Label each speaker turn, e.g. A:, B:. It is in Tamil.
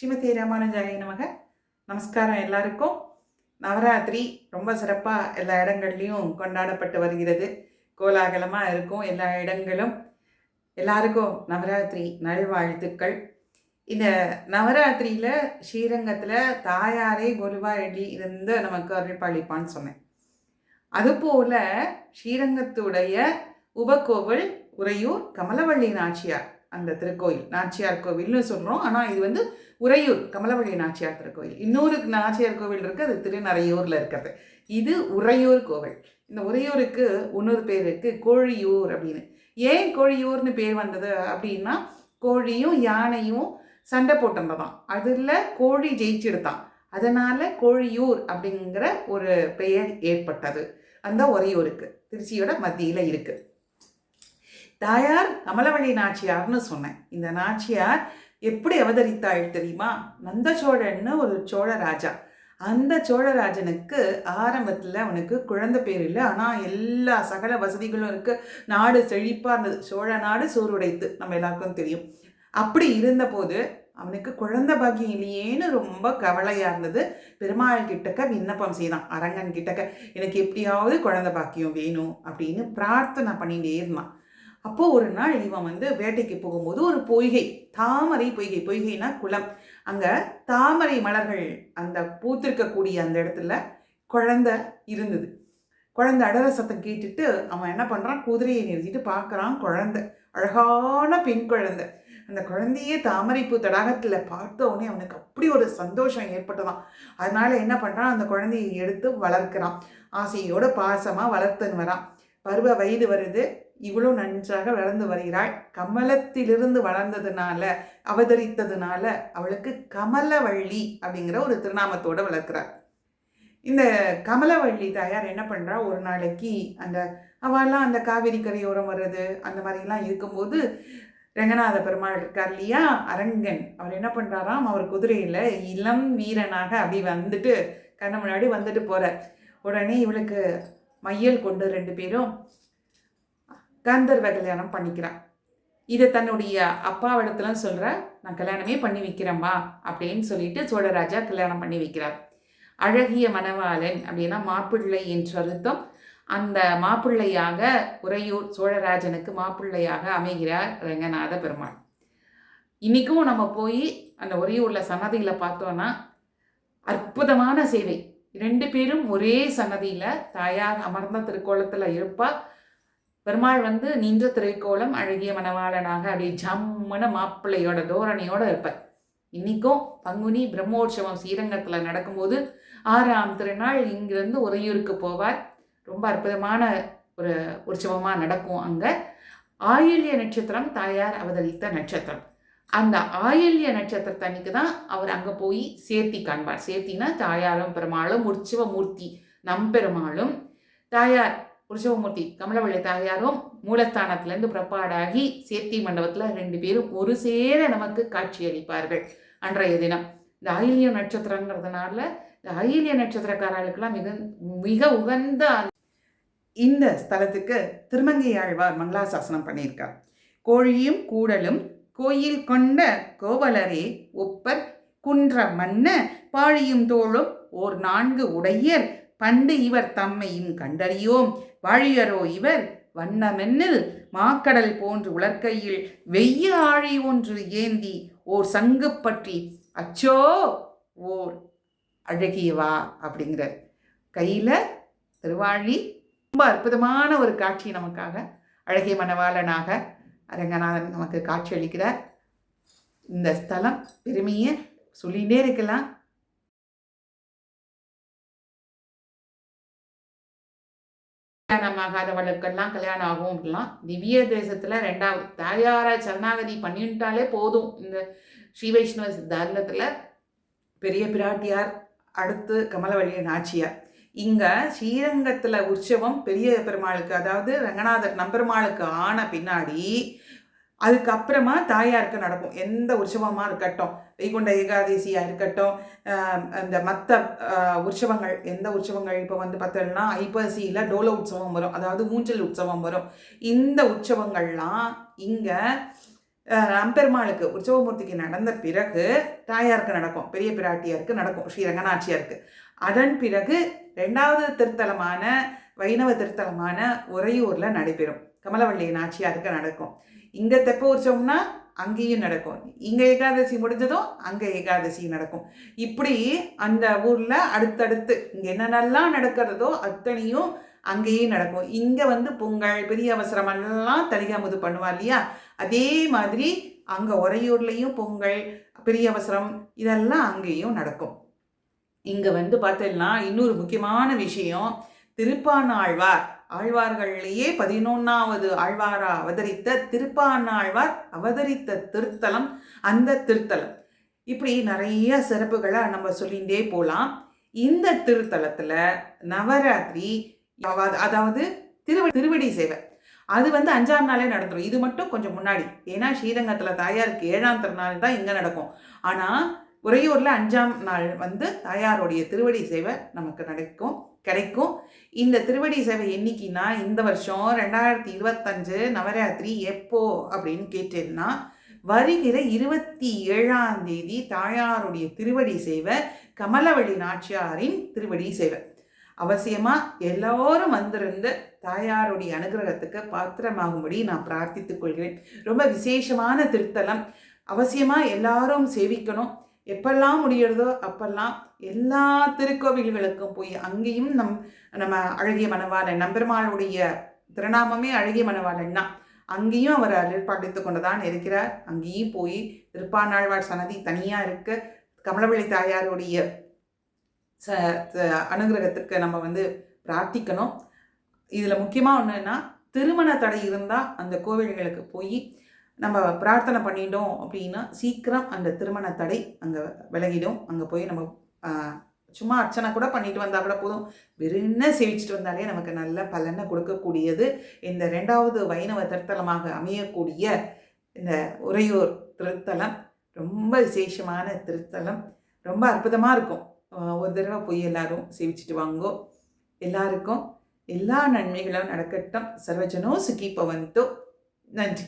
A: ஸ்ரீமதி ராமானுஜாய நமக. நமஸ்காரம் எல்லாருக்கும். நவராத்திரி ரொம்ப சிறப்பாக எல்லா இடங்கள்லையும் கொண்டாடப்பட்டு வருகிறது. கோலாகலமாக இருக்கும் எல்லா இடங்களும். எல்லாருக்கும் நவராத்திரி நல்வாழ்த்துக்கள். இந்த நவராத்திரியில் ஸ்ரீரங்கத்தில் தாயாரே குருவாய் எழுதி இருந்து நமக்கு அருள்பாளிப்பான்னு சொன்னேன். அதுபோல் ஸ்ரீரங்கத்துடைய உபகோவில் உறையூர் கமலவள்ளி நாச்சியார். அந்த திருக்கோயில் நாச்சியார் கோவில்னு சொல்கிறோம் ஆனால் இது வந்து உறையூர் கமலவழி நாச்சியார் திருக்கோயில். இன்னொரு நாச்சியார் கோவில் இருக்குது அது திருநறையூரில் இருக்கிறது. இது உறையூர் கோவில். இந்த உறையூருக்கு இன்னொரு பேர் இருக்குது கோழியூர் அப்படின்னு. ஏன் கோழியூர்னு பேர் வந்தது அப்படின்னா கோழியும் யானையும் சண்டை போட்டிருந்ததான் அதில் கோழி ஜெயிச்சிடுதான் அதனால் கோழியூர் அப்படிங்கிற ஒரு பெயர் ஏற்பட்டது. அந்த உறையூருக்கு திருச்சியோட மத்தியில் இருக்குது தாயார் கமலவள்ளி நாச்சியார்னு சொன்னேன். இந்த நாச்சியார் எப்படி அவதரித்தாள் தெரியுமா? நந்த சோழன்னு ஒரு சோழ ராஜா. அந்த சோழராஜனுக்கு ஆரம்பத்தில் அவனுக்கு குழந்தை பேர் இல்லை. ஆனால் எல்லா சகல வசதிகளும் இருக்குது நாடு செழிப்பாக இருந்தது. சோழ நாடு சோறுடைத்து நம்ம எல்லாருக்கும் தெரியும். அப்படி இருந்தபோது அவனுக்கு குழந்தை பாக்கியம் இல்லையேன்னு ரொம்ப கவலையாக இருந்தது. பெருமாள் கிட்டக்க விண்ணப்பம் செய்தான். அரங்கன் கிட்டக்க எனக்கு எப்படியாவது குழந்தை பாக்கியம் வேணும் அப்படின்னு பிரார்த்தனை பண்ணிகிட்டே இருந்தான். அப்போது ஒரு நாள் இவன் வந்து வேட்டைக்கு போகும்போது ஒரு பொய்கை தாமரை பொய்கை பொய்கைனா குளம். அங்கே தாமரை மலர்கள் அந்த பூத்திருக்கக்கூடிய அந்த இடத்துல குழந்தை இருந்தது. குழந்தை அடர சத்தம் கேட்டுட்டு அவன் என்ன பண்ணுறான் குதிரையை நிறுத்திட்டு பார்க்குறான் குழந்தை. அழகான பெண் குழந்தை. அந்த குழந்தையே தாமரைப்பூ தடாகத்தில் பார்த்த உடனே அவனுக்கு அப்படி ஒரு சந்தோஷம் ஏற்பட்டதான் அதனால என்ன பண்ணுறான் அந்த குழந்தையை எடுத்து வளர்க்குறான். ஆசையோட பாசமாக வளர்த்துன்னு வரான். பருவ வயது வருது. இவ்வளோ நன்றாக வளர்ந்து வருகிறாள். கமலத்திலிருந்து வளர்ந்ததுனால அவதரித்ததுனால அவளுக்கு கமலவள்ளி அப்படிங்கிற ஒரு திருநாமத்தோடு வளர்க்குறாள் இந்த கமலவள்ளி தாயார் என்ன பண்ணுறா ஒரு நாளைக்கு அந்த அவெல்லாம் அந்த காவிரி கரையோரம் வர்றது அந்த மாதிரிலாம் இருக்கும்போது ரங்கநாத பெருமாள் இருக்கார் இல்லையா? அரங்கன். அவர் என்ன பண்ணுறாராம் அவர் குதிரையில் இளம் வீரனாக அப்படி வந்துட்டு கண்ணு முன்னாடி வந்துட்டு போகிறார் உடனே இவளுக்கு மையல் கொண்டு ரெண்டு பேரும் கந்தர்வ கல்யாணம் பண்ணிக்கிறான். இதை தன்னுடைய அப்பாவிடத்துல சொல்கிற நான் கல்யாணமே பண்ணி வைக்கிறேம்மா அப்படின்னு சொல்லிட்டு சோழராஜா கல்யாணம் பண்ணி வைக்கிறார். அழகிய மணவாளன் அப்படின்னா மாப்பிள்ளை என்று அர்த்தம். அந்த மாப்பிள்ளையாக உறையூர் சோழராஜனுக்கு மாப்பிள்ளையாக அமைகிறார் ரங்கநாத பெருமாள். இன்றைக்கும் நம்ம போய் அந்த உறையூரில் சன்னதியில் பார்த்தோன்னா அற்புதமான சேவை. ரெண்டு பேரும் ஒரே சன்னதியில் தாயார் அமர்ந்த திருக்கோலத்தில் இருப்பா. பெருமாள் வந்து நின்ற திரைக்கோலம் அழகிய மணவாளனாக அப்படியே ஜம்முன மாப்பிள்ளையோட தோரணையோடு இருப்பார். இன்னைக்கும் பங்குனி பிரம்மோற்சவம் ஸ்ரீரங்கத்தில் நடக்கும்போது ஆறாம் திருநாள் இங்கிருந்து உறையூருக்கு போவார். ரொம்ப அற்புதமான ஒரு உற்சவமாக நடக்கும் அங்கே. ஆயுள்ய நட்சத்திரம் தாயார் அவதரித்த நட்சத்திரம். அந்த ஆயில்ய நட்சத்திரத்தன்னைக்கு தான் அவர் அங்கே போய் சேர்த்தி காண்பார். சேர்த்தினா தாயாரும் பெருமாளும் உற்சவமூர்த்தி நம்பெருமாளும் தாயார் உற்சவமூர்த்தி கமலவள்ளி தாயாரும் மூலஸ்தானத்திலேருந்து புறப்பாடாகி சேர்த்தி மண்டபத்தில் ரெண்டு பேரும் ஒரு சேர நமக்கு காட்சியளிப்பார்கள் அன்றைய தினம். இந்த ஆயில்ய நட்சத்திரங்கிறதுனால இந்த ஆயில்ய நட்சத்திரக்காரர்களுக்கெல்லாம் மிக மிக உகந்த இந்த ஸ்தலத்துக்கு திருமங்கை ஆழ்வார் மங்களாசாசனம் பண்ணியிருக்கார். கோழியும் கூடலும் கோயில் கொண்ட கோவலரே ஒப்பர் குன்ற மன்ன பாழியும் தோளும் ஓர் நான்கு உடையர். பண்டு இவர் தம்மையும் கண்டறியோம். வாழியரோ இவர் வண்ணமென்னில் மாக்கடல் போன்று உலர்க்கையில் வெய்ய ஆழி ஒன்று ஏந்தி ஓர் சங்கு பற்றி அச்சோ ஓர் அழகியவா அப்படிங்கிற கையில் திருவாழி ரொம்ப அற்புதமான ஒரு காட்சி நமக்காக அழகிய மணவாளனாக அரங்கநாதன் நமக்கு காட்சி அளிக்கிறார் இந்த ஸ்தலம் பெருமையை சொல்லிகிட்டே இருக்கலாம். கல்யாணம் ஆகாதவளுக்கெல்லாம் கல்யாணம் ஆகும் அப்படிலாம் திவ்ய தேசத்தில் ரெண்டாவது தாயார சரணாகதி பண்ணிட்டாலே போதும். இந்த ஸ்ரீ வைஷ்ணவ சித்தாந்தத்தில் பெரிய பிராட்டியார் அடுத்து கமலவழிய நாச்சியார். இங்கே ஸ்ரீரங்கத்தில் உற்சவம் பெரிய பெருமாளுக்கு அதாவது ரங்கநாதர் நம்பெருமாளுக்கு ஆன பின்னாடி அதுக்கப்புறமா தாயாருக்கு நடக்கும். எந்த உற்சவமாக இருக்கட்டும் வைகுண்ட ஏகாதசியாக இருக்கட்டும் அந்த மற்ற உற்சவங்கள் எந்த உற்சவங்கள் இப்போ வந்து பார்த்தோம்னா ஐப்பசியில் டோல உற்சவம் வரும். அதாவது மூஞ்சல் உற்சவம் வரும். இந்த உற்சவங்கள்லாம் இங்கே அம்பெருமாளுக்கு உற்சவமூர்த்திக்கு நடந்த பிறகு தாயாருக்கு நடக்கும் பெரிய பிராட்டியாருக்கு நடக்கும் ஸ்ரீரங்கநாச்சியாருக்கு அதன் பிறகு ரெண்டாவது திருத்தலமான வைணவ திருத்தலமான உறையூரில் நடைபெறும். கமலவள்ளி நாச்சியாருக்கு நடக்கும். இங்கே தெப்ப உற்சவம்னா அங்கேயும் நடக்கும். இங்கே ஏகாதசி முடிஞ்சதும் அங்கே ஏகாதசி நடக்கும். இப்படி அந்த ஊரில் அடுத்தடுத்து இங்கே என்னென்னலாம் நடக்கிறதோ அத்தனையும் அங்கேயே நடக்கும். இங்கே வந்து பொங்கல் பெரிய அவசரம் எல்லாம் தலிகாமுது பண்ணுவா இல்லையா? அதே மாதிரி அங்கே உறையூர்லேயும் பொங்கல் பெரிய அவசரம் இதெல்லாம் அங்கேயும் நடக்கும். இங்கே வந்து பார்த்தீங்கன்னா இன்னொரு முக்கியமான விஷயம் திருப்பானாழ்வார். ஆழ்வார்கள்லேயே பதினொன்றாவது ஆழ்வாரா அவதரித்த திருப்பானாழ்வார் அவதரித்த திருத்தலம் அந்த திருத்தலம். இப்படி நிறைய சிறப்புகளை நம்ம சொல்லிகிட்டே போகலாம். இந்த திருத்தலத்தில் நவராத்திரி அதாவது- திருவடி திருவடி சேவை. அது வந்து அஞ்சாம் நாளே நடந்துடும் இது மட்டும் கொஞ்சம் முன்னாடி. ஏன்னா ஸ்ரீரங்கத்தில் தாயாருக்கு ஏழாம் திருநாள் தான் இங்கே நடக்கும். ஆனால் உறையூரில் அஞ்சாம் நாள் வந்து தாயாருடைய திருவடி சேவை நமக்கு நடக்கும் கிடைக்கும். இந்த திருவடி சேவை என்னைக்குன்னா இந்த வருஷம் ரெண்டாயிரத்தி இருபத்தஞ்சு நவராத்திரி எப்போ அப்படின்னு கேட்டேன்னா வருகிற இருபத்தி ஏழாம் தேதி தாயாருடைய திருவடி சேவை கமலவழி நாச்சியாரின் திருவடி சேவை. அவசியமாக எல்லோரும் வந்திருந்து தாயாருடைய அனுகிரகத்துக்கு பாத்திரமாகும்படி நான் பிரார்த்தித்துக் கொள்கிறேன். ரொம்ப விசேஷமான திருத்தலம். அவசியமாக எல்லாரும் சேவிக்கணும். எப்பெல்லாம் முடிகிறதோ அப்பெல்லாம் எல்லா திருக்கோவில்களுக்கும் போய் அங்கேயும் நம் நம்ம அழகிய மணவாளன் நம்பெருமாளுடைய திருநாமமே அழகிய மணவாளன் தான். அங்கேயும் அவர் கொண்டு தான் இருக்கிறார். அங்கேயும் போய் திருப்பாநாழ்வார் சன்னதி தனியாக இருக்க. கமலவள்ளி தாயாருடைய ச அனுகிரகத்துக்கு நம்ம வந்து பிரார்த்திக்கணும். இதில் முக்கியமாக ஒன்றுன்னா திருமண தடை இருந்தால் அந்த கோவில்களுக்கு போய் நம்ம பிரார்த்தனை பண்ணிட்டோம் அப்படின்னா சீக்கிரம் அந்த திருமண தடை அங்கே விலகிடும். அங்கே போய் நம்ம சும்மா அர்ச்சனை கூட பண்ணிட்டு வந்தால் கூட போதும். வெறும்ன சேவிச்சுட்டு வந்தாலே நமக்கு நல்ல பலனை கொடுக்கக்கூடியது. இந்த ரெண்டாவது வைணவ திருத்தலமாக அமையக்கூடிய இந்த உறையூர் திருத்தலம் ரொம்ப விசேஷமான திருத்தலம். ரொம்ப அற்புதமாக இருக்கும். ஒரு தடவை போய் எல்லாரும் சேவிச்சுட்டு வாங்கோ. எல்லாருக்கும் எல்லா நன்மைகளும் நடக்கட்டும். சர்வஜனோ சுகி பவந்தோ. நன்றி.